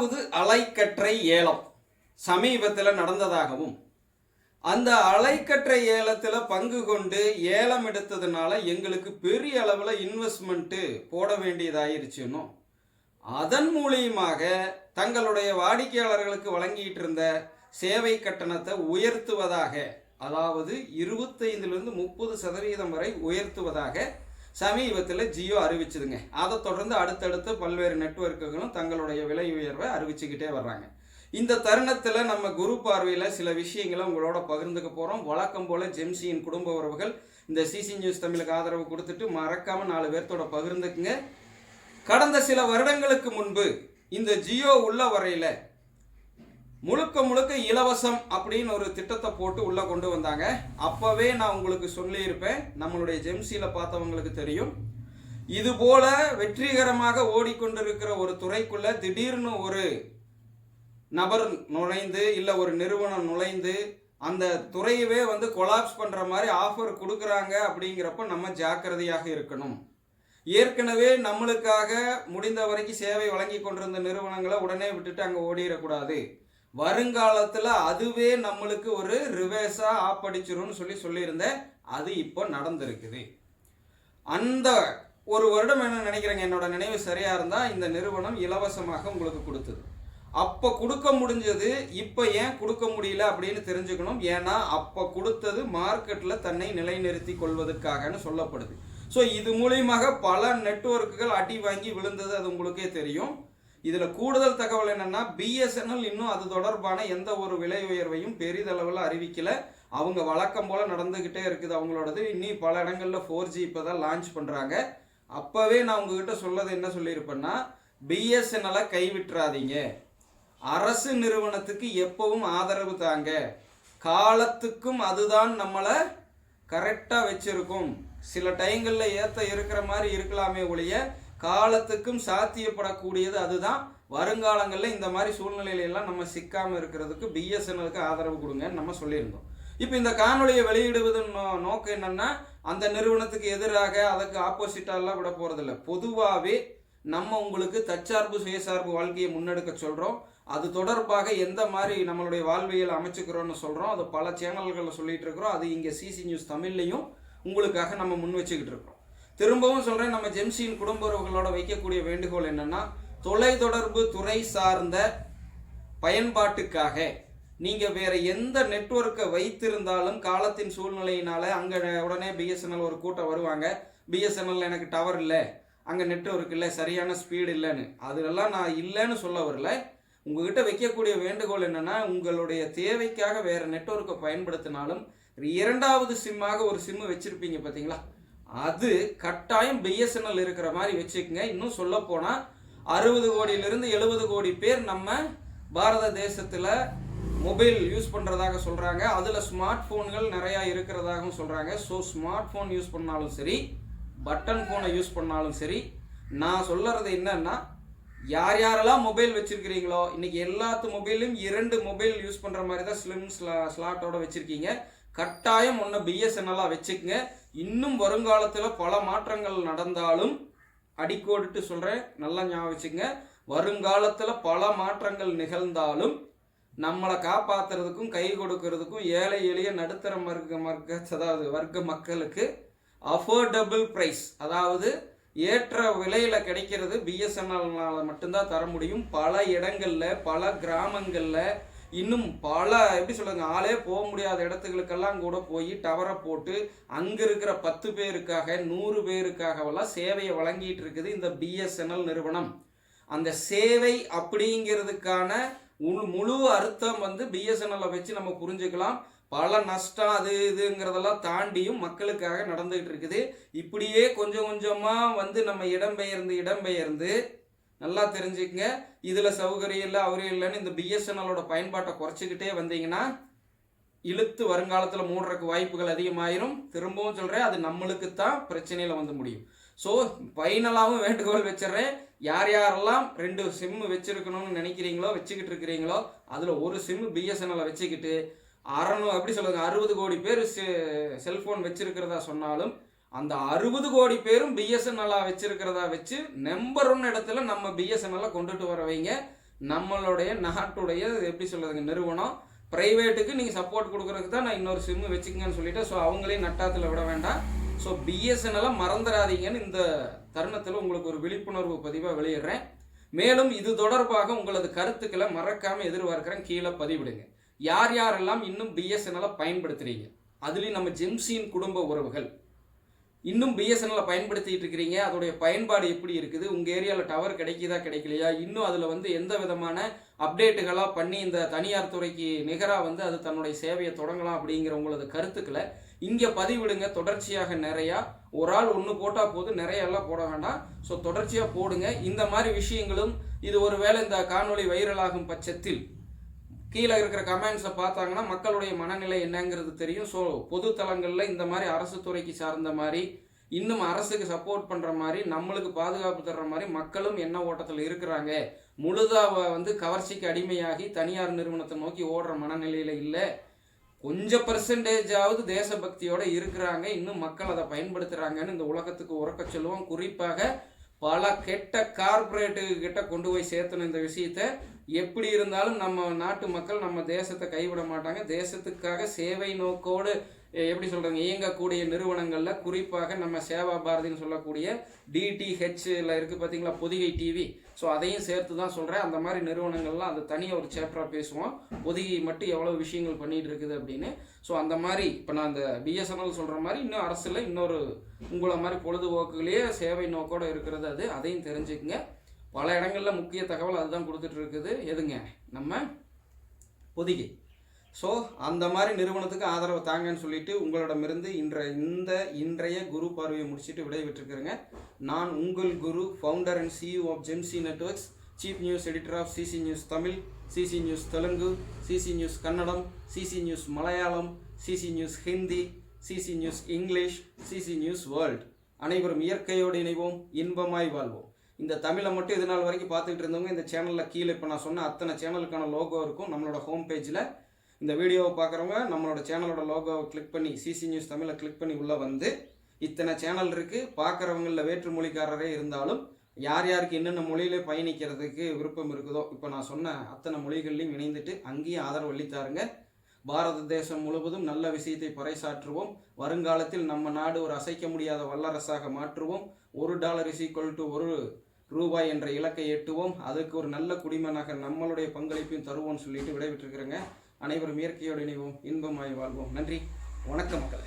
இரண்டாவது அலைக்கற்றை ஏலம் சமீபத்தில் நடந்ததாகவும் அந்த அலைக்கற்றை ஏலத்தில் பங்கு கொண்டு ஏலம் எடுத்ததுனால எங்களுக்கு பெரிய அளவில் இன்வெஸ்ட்மெண்ட்டு போட வேண்டியதாயிருச்சுன்னு அதன் மூலியமாக தங்களுடைய வாடிக்கையாளர்களுக்கு வழங்கிட்டு இருந்த சேவை கட்டணத்தை உயர்த்துவதாக அதாவது இருபத்தைந்துலேருந்து முப்பது சதவீதம் வரை உயர்த்துவதாக சமீபத்தில் ஜியோ அறிவிச்சதுங்க. அதை தொடர்ந்து அடுத்தடுத்து பல்வேறு நெட்வொர்க்குகளும் தங்களுடைய விலை உயர்வை அறிவிச்சுக்கிட்டே வர்றாங்க. இந்த தருணத்தில் நம்ம குரு பார்வையில் சில விஷயங்களை உங்களோட பகிர்ந்துக்க போகிறோம் வழக்கம் போல் ஜெம்சியின் குடும்ப உறவுகள் இந்த சிசி நியூஸ் தமிழுக்கு ஆதரவு கொடுத்துட்டு மறக்காமல் நாலு பேர்த்தோட பகிர்ந்துக்குங்க. கடந்த சில வருடங்களுக்கு முன்பு இந்த ஜியோ உள்ள வரையில முழுக்க முழுக்க இலவசம் அப்படின்னு ஒரு திட்டத்தை போட்டு உள்ளே கொண்டு வந்தாங்க. அப்போவே நான் உங்களுக்கு சொல்லியிருப்பேன். நம்மளுடைய ஜெம்சியில் பார்த்தவங்களுக்கு தெரியும். இது போல வெற்றிகரமாக ஓடிக்கொண்டிருக்கிற ஒரு துறைக்குள்ள திடீர்னு ஒரு நபர் நுழைந்து இல்லை ஒரு நிறுவனம் நுழைந்து அந்த துறையவே வந்து கொலாப்ஸ் பண்ணுற மாதிரி ஆஃபர் கொடுக்குறாங்க அப்படிங்கிறப்ப நம்ம ஜாக்கிரதையாக இருக்கணும். ஏற்கனவே நம்மளுக்காக முடிந்த வரைக்கும் சேவை வழங்கி கொண்டிருந்த நிறுவனங்களை உடனே விட்டுட்டு அங்கே ஓடிடக்கூடாது. வருங்காலத்தில் அதுவே நம்மளுக்கு ஒரு ரிவேர்ஸாக ஆப்படிச்சிரும்னு சொல்லி சொல்லியிருந்தேன் அது இப்போ நடந்திருக்குது. அந்த ஒரு வருடம் என்ன நினைக்கிறேங்க? என்னோட நினைவு சரியாக இருந்தால் இந்த நிறுவனம் இலவசமாக உங்களுக்கு கொடுத்தது. அப்போ கொடுக்க முடிஞ்சது இப்போ ஏன் கொடுக்க முடியல அப்படின்னு தெரிஞ்சுக்கணும். ஏன்னா அப்போ கொடுத்தது மார்க்கெட்டில் தன்னை நிலைநிறுத்தி கொள்வதற்காகன்னு சொல்லப்படுது. ஸோ இது மூலியமாக பல நெட்வொர்க்குகள் அடி வாங்கி விழுந்தது அது உங்களுக்கே தெரியும். இதில் கூடுதல் தகவல் என்னென்னா பிஎஸ்என்எல் இன்னும் அது தொடர்பான எந்த ஒரு விலை உயர்வையும் பெரிதளவில் அறிவிக்கல. அவங்க வழக்கம் போல் நடந்துக்கிட்டே இருக்குது. அவங்களோடது இன்னும் பல இடங்களில் ஃபோர் ஜி இப்போ தான் லான்ச் பண்ணுறாங்க அப்போவே நான் உங்ககிட்ட சொல்லது என்ன சொல்லியிருப்பேன்னா பிஎஸ்என்எல்லை கைவிட்டுறாதீங்க. அரசு நிறுவனத்துக்கு எப்பவும் ஆதரவு தாங்க. காலத்துக்கும் அதுதான் நம்மளை கரெக்டாக வச்சிருக்கும். சில டைங்களில் ஏற்ற இருக்கிற மாதிரி இருக்கலாமே ஒழிய காலத்துக்கும் சாத்தியப்படக்கூடியது அதுதான். வருங்காலங்களில் இந்த மாதிரி சூழ்நிலையிலெல்லாம் நம்ம சிக்காமல் இருக்கிறதுக்கு பிஎஸ்என்எலுக்கு ஆதரவு கொடுங்கன்னு நம்ம சொல்லியிருந்தோம். இப்போ இந்த காணொலியை வெளியிடுவதன் நோ நோக்கம் என்னன்னா அந்த நிறுவனத்துக்கு எதிராக அதுக்கு ஆப்போசிட்டாலாம் விட போகிறதில்ல பொதுவாகவே நம்ம உங்களுக்கு தற்சார்பு சுயசார்பு வாழ்க்கையை முன்னெடுக்க சொல்கிறோம் அது தொடர்பாக எந்த மாதிரி நம்மளுடைய வாழ்வியல் அமைச்சுக்கிறோன்னு சொல்கிறோம் அது பல சேனல்களில் சொல்லிகிட்டு இருக்கிறோம். அது இங்கே சிசி நியூஸ் தமிழ்லையும் உங்களுக்காக நம்ம முன் வச்சுக்கிட்டு இருக்கிறோம். திரும்பவும் சொல்கிறேன் நம்ம ஜெம்சியின் குடும்ப உறவுகளோட வைக்கக்கூடிய வேண்டுகோள் என்னென்னா தொலைத்தொடர்பு துறை சார்ந்த பயன்பாட்டுக்காக. நீங்கள் வேறு எந்த நெட்வொர்க்கை வைத்திருந்தாலும் காலத்தின் சூழ்நிலையினால் அங்கே உடனே பிஎஸ்என்எல் ஒரு கூட்டம் வருவாங்க. பிஎஸ்என்எல் எனக்கு டவர் இல்லை அங்கே நெட்ஒர்க் இல்லை சரியான ஸ்பீடு இல்லைன்னு. அதெல்லாம் நான் இல்லைன்னு சொல்ல வரல. உங்ககிட்ட வைக்கக்கூடிய வேண்டுகோள் என்னென்னா உங்களுடைய தேவைக்காக வேறு நெட்ஒர்க்கை பயன்படுத்தினாலும் இரண்டாவது சிம்மாக ஒரு சிம்மு வச்சுருப்பீங்க பார்த்தீங்களா அது கட்டாயம் பிஎஸ்என்எல் இருக்கிற மாதிரி வச்சுக்கோங்க. இன்னும் சொல்ல போனால் அறுபது கோடியிலிருந்து எழுபது கோடி பேர் நம்ம பாரத தேசத்தில் மொபைல் யூஸ் பண்ணுறதாக சொல்கிறாங்க அதில் ஸ்மார்ட் ஃபோன்கள் நிறையா இருக்கிறதாகவும் சொல்கிறாங்க ஸோ ஸ்மார்ட் ஃபோன் யூஸ் பண்ணாலும் சரி பட்டன் ஃபோனை யூஸ் பண்ணாலும் சரி நான் சொல்லறது என்னன்னா யார் யாரெல்லாம் மொபைல் வச்சுருக்கிறீங்களோ இன்றைக்கி எல்லாத்து மொபைலும் இரண்டு மொபைல் யூஸ் பண்ணுற மாதிரி தான் ஸ்லிம் ஸ்லா ஸ்லாட்டோட வச்சுருக்கீங்க. கட்டாயம் ஒன்று பிஎஸ்என்எல்லாக வச்சுக்கங்க. இன்னும் வருங்காலத்தில் பல மாற்றங்கள் நடந்தாலும் அடிக்கோடிட்டு சொல்கிறேன் நல்லா ஞாபகம் வச்சுங்க வருங்காலத்தில் பல மாற்றங்கள் நிகழ்ந்தாலும் நம்மளை காப்பாத்துறதுக்கும் கை கொடுக்கறதுக்கும் ஏழை எளிய நடுத்தர வர்க்க வர்க்க அதாவது வர்க்க மக்களுக்கு அஃபோர்டபுள் ப்ரைஸ் அதாவது ஏற்ற விலையில் கிடைக்கிறது பிஎஸ்என்எல்னால் மட்டும்தான் தர முடியும். பல இடங்களில் பல கிராமங்களில் இன்னும் பல எப்படி சொல்லுங்க ஆளே போக முடியாத இடத்துகளுக்கெல்லாம் கூட போய் டவரை போட்டு அங்கே இருக்கிற பத்து பேருக்காக நூறு பேருக்காகவெல்லாம் சேவையை வழங்கிட்டு இருக்குது இந்த பிஎஸ்என்எல் நிறுவனம். அந்த சேவை அப்படிங்கிறதுக்கான முழு முழு அர்த்தம் வந்து பிஎஸ்என்எல்லை வச்சு நம்ம புரிஞ்சுக்கலாம். பல நஷ்டம் அது இதுங்கிறதெல்லாம் தாண்டியும் மக்களுக்காக நடந்துகிட்டு இருக்குது. இப்படியே கொஞ்சம் கொஞ்சமாக வந்து நம்ம இடம்பெயர்ந்து இடம்பெயர்ந்து நல்லா தெரிஞ்சுக்கங்க. இதில் சௌகரியம் இல்லை அவரே இல்லைன்னு இந்த பிஎஸ்என்எலோட பயன்பாட்டை குறைச்சிக்கிட்டே வந்தீங்கன்னா இழுத்து வருங்காலத்தில் மூடுறதுக்கு வாய்ப்புகள் அதிகமாயிரும். திரும்பவும் சொல்கிறேன் அது நம்மளுக்கு தான் பிரச்சனையில் வந்து முடியும். ஸோ ஃபைனலாகவும் வேண்டுகோள் வச்சிடுறேன். யார் யாரெல்லாம் ரெண்டு சிம்மு வச்சுருக்கணும்னு நினைக்கிறீங்களோ வச்சுக்கிட்டு இருக்கிறீங்களோ அதில் ஒரு சிம்மு பிஎஸ்என்எல்லை வச்சுக்கிட்டு அறநூறு எப்படி சொல்லுங்கள் அறுபது கோடி பேர் செல்ஃபோன் வச்சுருக்கிறதா சொன்னாலும் அந்த அறுபது கோடி பேரும் பிஎஸ்என்எல்லாக வச்சிருக்கிறதா வச்சு நம்பர் ஒன் இடத்துல நம்ம பிஎஸ்என்எல்லை கொண்டுட்டு வர வைங்க. நம்மளுடைய நாட்டுடைய எப்படி சொல்கிறதுங்க நிறுவனம். ப்ரைவேட்டுக்கு நீங்கள் சப்போர்ட் கொடுக்குறதுக்கு தான் நான் இன்னொரு சிம்மு வச்சுக்கங்கன்னு சொல்லிட்டு ஸோ அவங்களையும் நட்டாத்தில் விட வேண்டாம். ஸோ பிஎஸ்என்எல்லை மறந்துடாதீங்கன்னு இந்த தருணத்தில் உங்களுக்கு ஒரு விழிப்புணர்வு பதிவாக வெளியிடுறேன். மேலும் இது தொடர்பாக உங்களது கருத்துக்களை மறக்காமல் எதிர்பார்க்குறேன். கீழே பதிவிடுங்க. யார் யாரெல்லாம் இன்னும் பிஎஸ்என்எல்லை பயன்படுத்துகிறீங்க அதுலேயும் நம்ம ஜெம்சியின் குடும்ப உறவுகள். இன்னும் பிஎஸ்என்எல்ல பயன்படுத்திகிட்டு இருக்கிறீங்க. அதோடைய பயன்பாடு எப்படி இருக்குது? உங்கள் ஏரியாவில் டவர் கிடைக்குதா கிடைக்கலையா? இன்னும் அதில் வந்து எந்த விதமான அப்டேட்டுகளாக பண்ணி இந்த தனியார் துறைக்கு நிகராக வந்து அது தன்னுடைய சேவையை தொடங்கலாம் அப்படிங்கிற உங்களது கருத்துக்களை இங்கே பதிவிடுங்க. தொடர்ச்சியாக நிறையா ஒரு ஆள் ஒன்று போட்டால் போதும் நிறைய எல்லாம் போட வேண்டாம். ஸோ தொடர்ச்சியாக போடுங்க. இந்த மாதிரி விஷயங்களும் இது ஒருவேளை இந்த காணொளி வைரலாகும் பட்சத்தில் கீழே இருக்கிற கமெண்ட்ஸை பார்த்தாங்கன்னா மக்களுடைய மனநிலை என்னங்கிறது தெரியும். ஸோ பொது தளங்களில் இந்த மாதிரி அரசு துறைக்கு சார்ந்த மாதிரி இன்னும் அரசுக்கு சப்போர்ட் பண்ணுற மாதிரி நம்மளுக்கு பாதுகாப்பு தர்ற மாதிரி மக்களும் என்ன ஓட்டத்தில் இருக்கிறாங்க? முழுதாக வந்து கவர்ச்சிக்கு அடிமையாகி தனியார் நிறுவனத்தை நோக்கி ஓடுற மனநிலையில் இல்லை. கொஞ்சம் பர்சன்டேஜாவது தேசபக்தியோடு இருக்கிறாங்க. இன்னும் மக்கள் அதை பயன்படுத்துகிறாங்கன்னு இந்த உலகத்துக்கு உறக்க சொல்லுவோம். குறிப்பாக பல கெட்ட கார்ப்பரேட்டு கிட்ட கொண்டு போய் சேர்த்தணும் இந்த விஷயத்தை. எப்படி இருந்தாலும் நம்ம நாட்டு மக்கள் நம்ம தேசத்தை கைவிட மாட்டாங்க. தேசத்துக்காக சேவை நோக்கோடு எப்படி சொல்கிறாங்க இயங்கக்கூடிய நிறுவனங்களில் குறிப்பாக நம்ம சேவா பாரதின்னு சொல்லக்கூடிய டிடிஹெச்சில் இருக்குது பார்த்தீங்களா பொதிகை டிவி ஸோ அதையும் சேர்த்து தான் சொல்கிறேன் அந்த மாதிரி நிறுவனங்கள்லாம் அது தனியாக ஒரு சேப்டராக பேசுவோம். பொதிகை மட்டும் எவ்வளோ விஷயங்கள் பண்ணிகிட்டு இருக்குது அப்படின்னு. ஸோ அந்த மாதிரி இப்போ நான் அந்த பிஎஸ்என்எல் சொல்கிற மாதிரி இன்னும் அரசில் இன்னொரு உங்களை மாதிரி பொழுதுபோக்குகளையே சேவை நோக்கோட இருக்கிறது அது. அதையும் தெரிஞ்சுக்குங்க. பல இடங்களில் முக்கிய தகவல் அதுதான் கொடுத்துட்டு இருக்குது எதுங்க? நம்ம பொதிகை. ஸோ அந்த மாதிரி நிறுவனத்துக்கு ஆதரவு தாங்கன்னு சொல்லிட்டு உங்களிடமிருந்து இன்ற இந்த இன்றைய குரு பார்வையை முடிச்சுட்டு விடைபெற்றிருக்கிறேங்க நான் உங்கள் Guru founder and CEO of ஜெம்சி networks chief news editor of CC news Tamil CC news Telugu CC news Kannada CC news Malayalam CC news Hindi CC news English CC news world அனைவரும் இயற்கையோடு இணைவோம் இன்பமாய் வாழ்வோம். இந்த தமிழை மட்டும் இது நாள் வரைக்கும் பார்த்துக்கிட்டு இருந்தவங்க இந்த சேனலில் கீழே இப்போ நான் சொன்ன அத்தனை சேனலுக்கான லோகோ இருக்கும். நம்மளோட ஹோம் பேஜில் இந்த வீடியோவை பார்க்குறவங்க நம்மளோட சேனலோட லோகோவை கிளிக் பண்ணி சிசி நியூஸ் தமிழை கிளிக் பண்ணி உள்ளே வந்து இத்தனை சேனல் இருக்குது பார்க்குறவங்களில் வேற்று மொழிக்காரரே இருந்தாலும் யார் யாருக்கு என்னென்ன மொழியிலே பயணிக்கிறதுக்கு விருப்பம் இருக்குதோ இப்போ நான் சொன்ன அத்தனை மொழிகள்லையும் இணைந்துட்டு அங்கேயும் ஆதரவு அளித்தாருங்க. பாரத தேசம் முழுவதும் நல்ல விஷயத்தை பறைசாற்றுவோம். வருங்காலத்தில் நம்ம நாடு ஒரு அசைக்க முடியாத வல்லரசாக மாற்றுவோம். ஒரு டாலர் இஸ் ஈக்குவல் டு ஒரு ரூபாய் என்ற இலக்கை எட்டுவோம். அதுக்கு ஒரு நல்ல குடிமனாக நம்மளுடைய பங்களிப்பையும் தருவோம்னு சொல்லிட்டு விடைபெற்றிருக்கிறேங்க. அனைவரும் இயற்கையோடு இணைவோம். இன்பமாய் வாழ்வோம். நன்றி. வணக்கம் மக்களே.